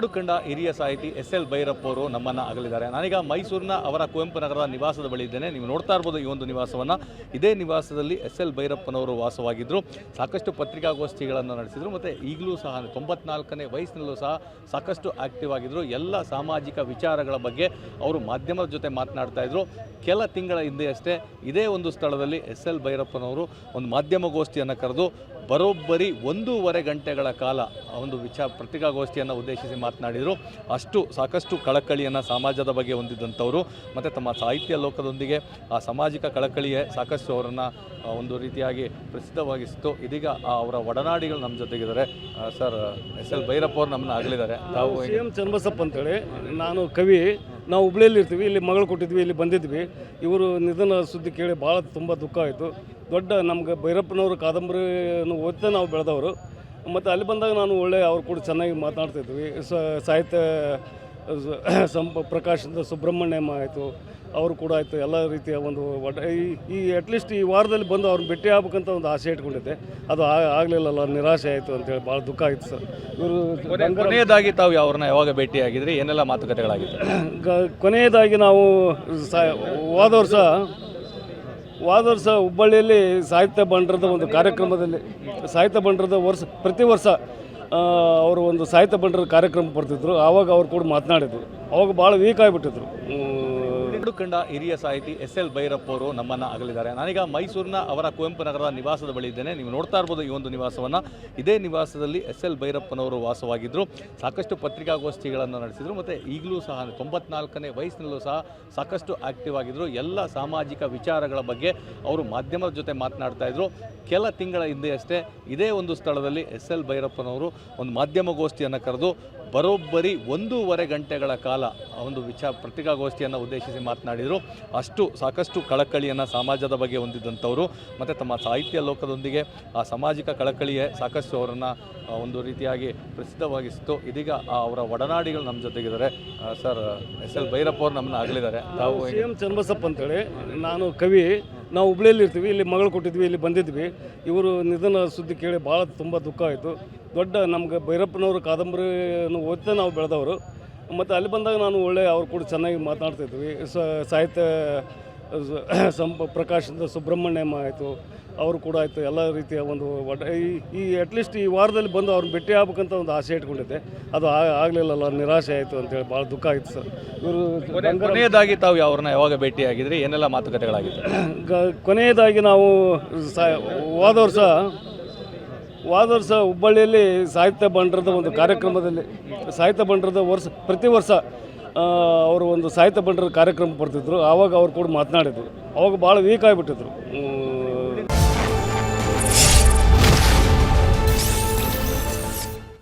ನಾಡು ಕಂಡ ಹಿರಿಯ ಸಾಹಿತಿ ಎಸ್ ಎಲ್ ಭೈರಪ್ಪ ಅವರು ನಮ್ಮನ್ನು ಅಗಲಿದ್ದಾರೆ. ನಾನೀಗ ಮೈಸೂರಿನ ಅವರ ಕುವೆಂಪು ನಗರದ ನಿವಾಸದ ಬಳಿ ಇದ್ದೇನೆ. ನೀವು ನೋಡ್ತಾ ಇರ್ಬೋದು ಈ ಒಂದು ನಿವಾಸವನ್ನು. ಇದೇ ನಿವಾಸದಲ್ಲಿ ಎಸ್ ಎಲ್ ಭೈರಪ್ಪನವರು ವಾಸವಾಗಿದ್ದರು ಸಾಕಷ್ಟು ಪತ್ರಿಕಾಗೋಷ್ಠಿಗಳನ್ನು ನಡೆಸಿದರು. ಮತ್ತು ಈಗಲೂ ಸಹ ತೊಂಬತ್ನಾಲ್ಕನೇ ವಯಸ್ಸಿನಲ್ಲೂ ಸಹ ಸಾಕಷ್ಟು ಆಕ್ಟಿವ್ ಆಗಿದ್ದರು ಎಲ್ಲ ಸಾಮಾಜಿಕ ವಿಚಾರಗಳ ಬಗ್ಗೆ ಅವರು ಮಾಧ್ಯಮದ ಜೊತೆ ಮಾತನಾಡ್ತಾ ಇದ್ರು. ಕೆಲ ತಿಂಗಳ ಹಿಂದೆಯಷ್ಟೇ ಇದೇ ಒಂದು ಸ್ಥಳದಲ್ಲಿ ಎಸ್ ಎಲ್ ಭೈರಪ್ಪನವರು ಒಂದು ಮಾಧ್ಯಮಗೋಷ್ಠಿಯನ್ನು ಕರೆದು ಬರೋಬ್ಬರಿ ಒಂದೂವರೆ ಗಂಟೆಗಳ ಕಾಲ ಒಂದು ವಿಚಾರ ಪತ್ರಿಕಾಗೋಷ್ಠಿಯನ್ನು ಉದ್ದೇಶಿಸಿ ಮಾತನಾಡಿದರು. ಅಷ್ಟು ಸಾಕಷ್ಟು ಕಳಕಳಿಯನ್ನು ಸಮಾಜದ ಬಗ್ಗೆ ಹೊಂದಿದ್ದಂಥವರು ಮತ್ತು ತಮ್ಮ ಸಾಹಿತ್ಯ ಲೋಕದೊಂದಿಗೆ ಆ ಸಾಮಾಜಿಕ ಕಳಕಳಿಯೇ ಸಾಕಷ್ಟು ಅವರನ್ನು ಒಂದು ರೀತಿಯಾಗಿ ಪ್ರಸಿದ್ಧವಾಗಿಸಿತು ಇದೀಗ ಆ ಅವರ ಒಡನಾಡಿಗಳು ನಮ್ಮ ಜೊತೆಗಿದ್ದಾರೆ. ಸರ್ ಎಸ್ ಎಲ್ ಭೈರಪ್ಪ ಅವರು ನಮ್ಮನ್ನು ಆಗಲಿದ್ದಾರೆ. ತಾವು ಸಿ ಎಂ ಚನ್ನಬಸಪ್ಪ ಅಂತೇಳಿ ನಾನು ಕವಿ. ನಾವು ಹುಬ್ಳಿಯಲ್ಲಿ ಇರ್ತೀವಿ, ಇಲ್ಲಿ ಮಗಳು ಕೊಟ್ಟಿದ್ವಿ, ಇಲ್ಲಿ ಬಂದಿದ್ವಿ. ಇವರು ನಿಧನ ಸುದ್ದಿ ಕೇಳಿ ಭಾಳ ತುಂಬ ದುಃಖ ಆಯಿತು. ದೊಡ್ಡ ನಮ್ಗೆ ಭೈರಪ್ಪನವರು, ಕಾದಂಬರಿಯನ್ನು ಓದ್ತಾ ನಾವು ಬೆಳೆದವರು. ಮತ್ತು ಅಲ್ಲಿ ಬಂದಾಗ ನಾನು ಒಳ್ಳೆ ಅವ್ರು ಕೂಡ ಚೆನ್ನಾಗಿ ಮಾತನಾಡ್ತಿದ್ವಿ ಸಾಹಿತ್ಯ ಸಂಪ ಪ್ರಕಾಶದ ಸುಬ್ರಹ್ಮಣ್ಯಮ್ಮ ಆಯಿತು ಅವರು ಕೂಡ ಆಯಿತು ಎಲ್ಲ ರೀತಿಯ ಒಂದು ಒಡ ಈ ಈ ಅಟ್ಲೀಸ್ಟ್ ಈ ವಾರದಲ್ಲಿ ಬಂದು ಅವ್ರನ್ನ ಭೇಟಿ ಆಗ್ಬೇಕಂತ ಒಂದು ಆಸೆ ಇಟ್ಕೊಂಡಿದ್ದೆ. ಅದು ಆಗಲಿಲ್ಲಲ್ಲ ನಿರಾಶೆ ಆಯಿತು ಅಂತೇಳಿ ಭಾಳ ದುಃಖ ಆಯಿತು ಸರ್. ಇವರು ಕೊನೆಯದಾಗಿ ತಾವು ಅವ್ರನ್ನ ಯಾವಾಗ ಭೇಟಿ ಆಗಿದ್ರಿ? ಏನೆಲ್ಲ ಮಾತುಕತೆಗಳಾಗಿತ್ತು? ಗ- ಕೊನೆಯದಾಗಿ ನಾವು ಸಾ ಹೋದ ವರ್ಷ ಹೋದ ವರ್ಷ ಹುಬ್ಬಳ್ಳಿಯಲ್ಲಿ ಸಾಹಿತ್ಯ ಭಂಡರದ ಒಂದು ಕಾರ್ಯಕ್ರಮದಲ್ಲಿ ಸಾಹಿತ್ಯ ಭಂಡರದ ವರ್ಷ ಪ್ರತಿ ವರ್ಷ ಅವರು ಒಂದು ಸಾಹಿತ್ಯ ಬಂಡರ ಕಾರ್ಯಕ್ರಮ ಬರ್ತಿದ್ರು ಆವಾಗ ಅವ್ರು ಕೂಡ ಮಾತನಾಡಿದ್ರು. ಅವಾಗ ಭಾಳ ವೀಕ್ ಆಗಿಬಿಟ್ಟಿದ್ರು. ನಾಡು ಕಂಡ ಹಿರಿಯ ಸಾಹಿತಿ ಎಸ್ ಎಲ್ ಭೈರಪ್ಪ ಅವರು ನಮ್ಮನ್ನು ಅಗಲಿದ್ದಾರೆ. ನಾನೀಗ ಮೈಸೂರಿನ ಅವರ ಕುವೆಂಪು ನಗರದ ನಿವಾಸದ ಬಳಿ ಇದ್ದೇನೆ. ನೀವು ನೋಡ್ತಾ ಇರ್ಬೋದು ಈ ಒಂದು ನಿವಾಸವನ್ನ. ಇದೇ ನಿವಾಸದಲ್ಲಿ ಎಸ್ ಎಲ್ ಭೈರಪ್ಪನವರು ವಾಸವಾಗಿದ್ರು. ಸಾಕಷ್ಟು ಪತ್ರಿಕಾಗೋಷ್ಠಿಗಳನ್ನು ನಡೆಸಿದ್ರು ಮತ್ತು ಈಗಲೂ ಸಹ ತೊಂಬತ್ನಾಲ್ಕನೇ ವಯಸ್ಸಿನಲ್ಲೂ ಸಹ ಸಾಕಷ್ಟು ಆಕ್ಟಿವ್ ಆಗಿದ್ರು. ಎಲ್ಲ ಸಾಮಾಜಿಕ ವಿಚಾರಗಳ ಬಗ್ಗೆ ಅವರು ಮಾಧ್ಯಮದ ಜೊತೆ ಮಾತನಾಡ್ತಾ ಇದ್ರು. ಕೆಲ ತಿಂಗಳ ಹಿಂದೆಯಷ್ಟೇ ಇದೇ ಒಂದು ಸ್ಥಳದಲ್ಲಿ ಎಸ್ ಎಲ್ ಭೈರಪ್ಪನವರು ಒಂದು ಮಾಧ್ಯಮಗೋಷ್ಠಿಯನ್ನು ಕರೆದು ಬರೋಬ್ಬರಿ ಒಂದೂವರೆ ಗಂಟೆಗಳ ಕಾಲ ಒಂದು ವಿಚಾರ ಪತ್ರಿಕಾಗೋಷ್ಠಿಯನ್ನು ಉದ್ದೇಶಿಸಿ ಮಾತನಾಡಿದರು ಅಷ್ಟು ಸಾಕಷ್ಟು ಕಳಕಳಿಯನ್ನು ಸಮಾಜದ ಬಗ್ಗೆ ಹೊಂದಿದ್ದಂಥವರು ಮತ್ತು ತಮ್ಮ ಸಾಹಿತ್ಯ ಲೋಕದೊಂದಿಗೆ ಆ ಸಾಮಾಜಿಕ ಕಳಕಳಿಯೇ ಸಾಕಷ್ಟು ಅವರನ್ನು ಒಂದು ರೀತಿಯಾಗಿ ಪ್ರಸಿದ್ಧವಾಗಿಸಿತು ಇದೀಗ ಅವರ ಒಡನಾಡಿಗಳು ನಮ್ಮ ಜೊತೆಗಿದ್ದಾರೆ. ಸರ್ ಎಸ್ ಎಲ್ ಭೈರಪ್ಪ ಅವರು ನಮ್ಮನ್ನು ಆಗಲಿದ್ದಾರೆ. ತಾವು ಸಿ ಎಂ ಚನ್ನಬಸಪ್ಪ ಅಂತೇಳಿ ನಾನು ಕವಿ ನಾವು ಹುಬ್ಳಿಯಲ್ಲಿ ಇರ್ತೀವಿ ಇಲ್ಲಿ ಮಗಳು ಕೊಟ್ಟಿದ್ವಿ ಇಲ್ಲಿ ಬಂದಿದ್ವಿ. ಇವರು ನಿಧನ ಸುದ್ದಿ ಕೇಳಿ ಭಾಳ ತುಂಬ ದುಃಖ ಆಯಿತು. ದೊಡ್ಡ ನಮ್ಗೆ ಭೈರಪ್ಪನವರು ಕಾದಂಬರಿಯನ್ನು ಓದ್ತಾ ನಾವು ಬೆಳೆದವರು. ಮತ್ತು ಅಲ್ಲಿ ಬಂದಾಗ ನಾನು ಒಳ್ಳೆ ಅವ್ರು ಕೂಡ ಚೆನ್ನಾಗಿ ಮಾತನಾಡ್ತಿದ್ವಿ ಸ ಸಾಹಿತ್ಯ ಸಂ ಸಂಪ ಪ್ರಕಾಶದ ಸುಬ್ರಹ್ಮಣ್ಯಮ್ಮ ಆಯಿತು ಅವರು ಕೂಡ ಆಯಿತು ಎಲ್ಲ ರೀತಿಯ ಒಂದು ಒಡ ಈ ಈ ಅಟ್ಲೀಸ್ಟ್ ಈ ವಾರದಲ್ಲಿ ಬಂದು ಅವ್ರನ್ನ ಭೇಟಿ ಆಗ್ಬೇಕಂತ ಒಂದು ಆಸೆ ಇಟ್ಕೊಂಡಿದ್ದೆ. ಅದು ಆಗಲಿಲ್ಲಲ್ಲ ನಿರಾಶೆ ಆಯಿತು ಅಂತೇಳಿ ಭಾಳ ದುಃಖ ಆಯಿತು ಸರ್. ಇವರು ಕೊನೆಯದಾಗಿ ತಾವು ಅವ್ರನ್ನ ಯಾವಾಗ ಭೇಟಿಯಾಗಿದ್ರಿ ಏನೆಲ್ಲ ಮಾತುಕತೆಗಳಾಗಿತ್ತು? ಗ- ಕೊನೆಯದಾಗಿ ನಾವು ಸಾ ಹೋದ ವರ್ಷ ಹೋದ ವರ್ಷ ಹುಬ್ಬಳ್ಳಿಯಲ್ಲಿ ಸಾಹಿತ್ಯ ಬಂಡರದ ಒಂದು ಕಾರ್ಯಕ್ರಮದಲ್ಲಿ, ಸಾಹಿತ್ಯ ಬಂಡರದ ವರ್ಷ, ಪ್ರತಿ ವರ್ಷ ಅವರು ಒಂದು ಸಾಹಿತ್ಯ ಬಂಡರ ಕಾರ್ಯಕ್ರಮ ಬರ್ತಿದ್ರು. ಆವಾಗ ಅವ್ರು ಕೂಡ ಮಾತನಾಡಿದ್ರು. ಅವಾಗ ಭಾಳ ವೀಕ್ ಆಗಿಬಿಟ್ಟಿದ್ರು.